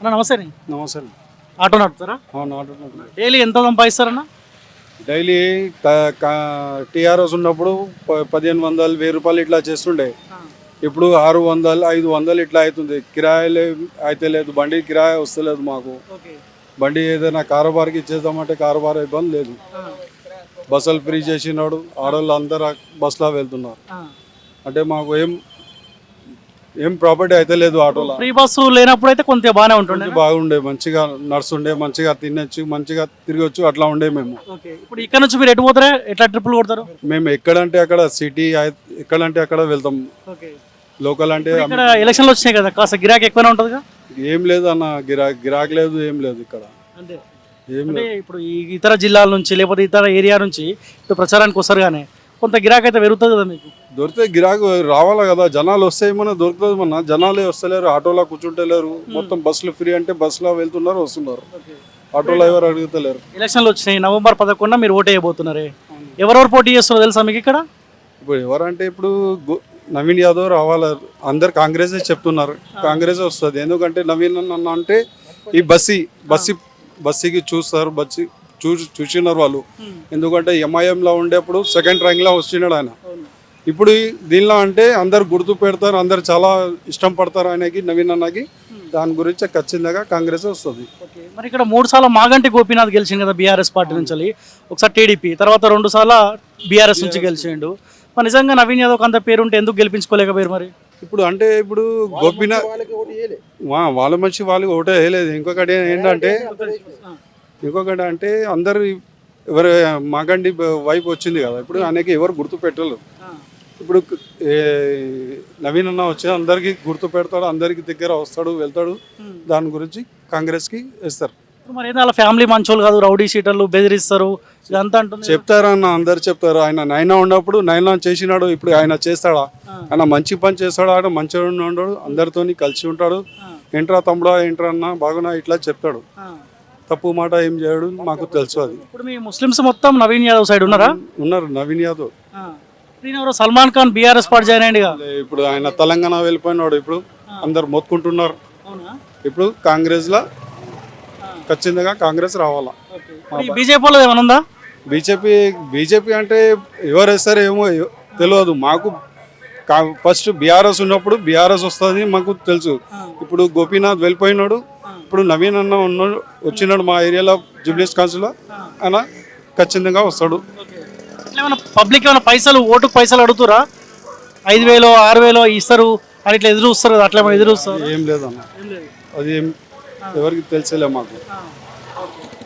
అన్న నమస్తే. నమస్తే ఆటో నడుపుతారా? అవును డైలీ ఎంత సంపాదిస్తారన్న? డైలీ టీఆర్ఎస్ ఉన్నప్పుడు పదిహేను వందలు వెయ్యి రూపాయలు ఇట్లా చేస్తుండే. ఇప్పుడు ఆరు వందలు ఐదు వందలు ఇట్లా అవుతుంది. కిరాయిలే అయితే లేదు బండి కిరాయి వస్తలేదు మాకు. బండి ఏదైనా కారోబార్కి ఇచ్చేద్దామంటే కారోబార్ ఇబ్బంది లేదు. బస్సులు ఫ్రీ చేసినాడు. ఆడవాళ్ళు అందరు బస్సులో వెళ్తున్నారు. అంటే మాకు ఏం ఏం ప్రాపర్టీ అయితే లేదు ఆటోలో. ఫ్రీ బస్సు లేనప్పుడు అయితే కొంత బాగానే ఉంటుండే బాగుండే మంచిగా నడుస్తుండే మంచిగా తినొచ్చు మంచిగా తిరగచ్చు అట్లా ఉండే మేము. ఓకే ఇప్పుడు ఇక్కడ నుంచి మీరు ఎటు పోతారా? ఎట్లా ట్రిప్పులు కొడతారు? మేము ఎక్కడంటే అక్కడ సిటీ ఎక్కడంటే అక్కడ వెళ్తాం. ఓకే. లోకల్ అంటే ఇక్కడ ఎలక్షన్లు వచ్చినాయి కదా కాస్త గిరాకీ ఎక్కువనే ఉంటుందిగా? ఏం లేదు అన్న గిరా గిరాక్ లేదు ఏం లేదు ఇక్కడ. అంతే. ఏం లేదు. ఇప్పుడు ఈ ఇతర జిల్లాల నుంచి లేకపోతే ఇతర ఏరియా నుంచి ఇటు ప్రచారానికి వస్తారు కానీ కొంత గిరాకీ అయితే పెరుగుతుంది కదా మీకు? దొరికితే గిరాకు రావాలా కదా? జనాలు వస్తే ఏమన్నా దొరుకుతుంది మన జనాలే వస్తలేరు ఆటోలో కూర్చుంటలేరు. మొత్తం బస్సులు ఫ్రీ అంటే బస్సులో వెళ్తున్నారు వస్తున్నారు. ఆటోలో ఎవరు అడుగుతలేరు? ఎలక్షన్లు వచ్చినాయి నవంబర్ పదకొండున మీరు ఓటు వేయబోతున్నారు. ఎవరెవరు పోటీ చేస్తున్నారో తెలుసా మీకు ఇక్కడ? ఇప్పుడు ఎవరంటే ఇప్పుడు నవీన్ యాదవ్ రావాలి? అందరు కాంగ్రెసే చెప్తున్నారు. కాంగ్రెస్ వస్తుంది. ఎందుకంటే నవీన్ అన్న అంటే ఈ బస్సి బస్సి బస్సీకి చూస్తారు బస్సి చూ చూసినారు వాళ్ళు. ఎందుకంటే ఎంఐఎంలో ఉండేప్పుడు సెకండ్ ర్యాంక్లో వచ్చినాడు ఆయన. ఇప్పుడు దీనిలో అంటే అందరు గుర్తు పెడతారు అందరు చాలా ఇష్టం పడతారు ఆయనకి నవీన్ అన్నకి. దాని గురించి ఖచ్చితంగా కాంగ్రెస్ వస్తుంది. ఓకే. మరి ఇక్కడ మూడు సార్లు మాగంటి గోపీనాథ్ గెలిచింది కదా బీఆర్ఎస్ పార్టీ నుంచి. ఒకసారి టీడీపీ తర్వాత రెండు సార్లు బీఆర్ఎస్ నుంచి గెలిచిండు. మరి నిజంగా నవీన్ యాదవ్ అంత పేరు ఉంటే ఎందుకు గెలిపించుకోలేకపోయారు మరి? ఇప్పుడు అంటే ఇప్పుడు గోపీనాథ్ వా- వాళ్ళ మంచి వాళ్ళకి ఓటే వేయలేదు. ఇంకొకటి ఏంటంటే ఇంకొకటి అంటే అందరు ఎవరు మాగండి వైపు వచ్చింది కదా. ఇప్పుడు ఆయనకి ఎవరు గుర్తు పెట్టలేదు. ఇప్పుడు నవీన్ అన్న వచ్చి అందరికి గుర్తు పెడతాడు అందరికి దగ్గర వస్తాడు వెళ్తాడు. దాని గురించి కాంగ్రెస్కి ఇస్తారు మరి వాళ్ళ ఫ్యామిలీ మంచోళ్ళు కాదు రౌడీ షీటర్లు బెదిరిస్తారు ఇదంతా అంటుంది. చెప్తారన్న అందరు చెప్తారు. ఆయన నైనా ఉన్నప్పుడు నైనా చేసినాడు ఇప్పుడు ఆయన చేస్తాడా? ఆయన మంచి పని చేస్తాడు? ఆయన మంచిగా ఉన్నాడు అందరితోని కలిసి ఉంటాడు. ఏంట్రా తమ్ముడా ఏంట్రా అన్న బాగున్నా ఇట్లా చెప్తాడు. తప్పు మాట ఏం చేయడు మాకు తెలుసు అది. ఇప్పుడు మీ ముస్లిమ్స్ మొత్తం నవీన్ యాదవ్ సైడ్ ఉన్నారా? ఉన్నారు నవీన్ యాదవ్. ఎవరో Salman Khan BRS party join అయ్యింది ఇప్పుడు ఆయన తెలంగాణ వెళ్ళిపోయినాడు ఇప్పుడు. అందరు మొత్తుకుంటున్నారు. ఇప్పుడు కాంగ్రెస్ లా ఖచ్చితంగా కాంగ్రెస్ రావాలా? బీజేపీ ఏమైనా ఉందా? బీజేపీ బీజేపీ అంటే ఎవరు వేస్తారో ఏమో తెలియదు. మాకు ఫస్ట్ బీఆర్ఎస్ ఉన్నప్పుడు బీఆర్ఎస్ వస్తుంది మాకు తెలుసు. ఇప్పుడు గోపీనాథ్ వెళ్ళిపోయినాడు. ఇప్పుడు నవీన్ అన్న ఉన్నాడు వచ్చినాడు మా ఏరియాలో జూబ్లీస్ కౌన్సిల్లో ఆయన ఖచ్చితంగా వస్తాడు. ఇట్లా ఏమైనా పబ్లిక్ ఏమైనా పైసలు ఓటుకు పైసలు అడుగుతారా? ఐదు వేలు ఆరు వేలు ఇస్తారు అని ఇట్లా ఎదురు చూస్తారు కదా అట్లా ఏమైనా ఎదురు చూస్తారు ఏం లేదన్న అది ఏం ఎవరికి తెలిసేలే మాకు.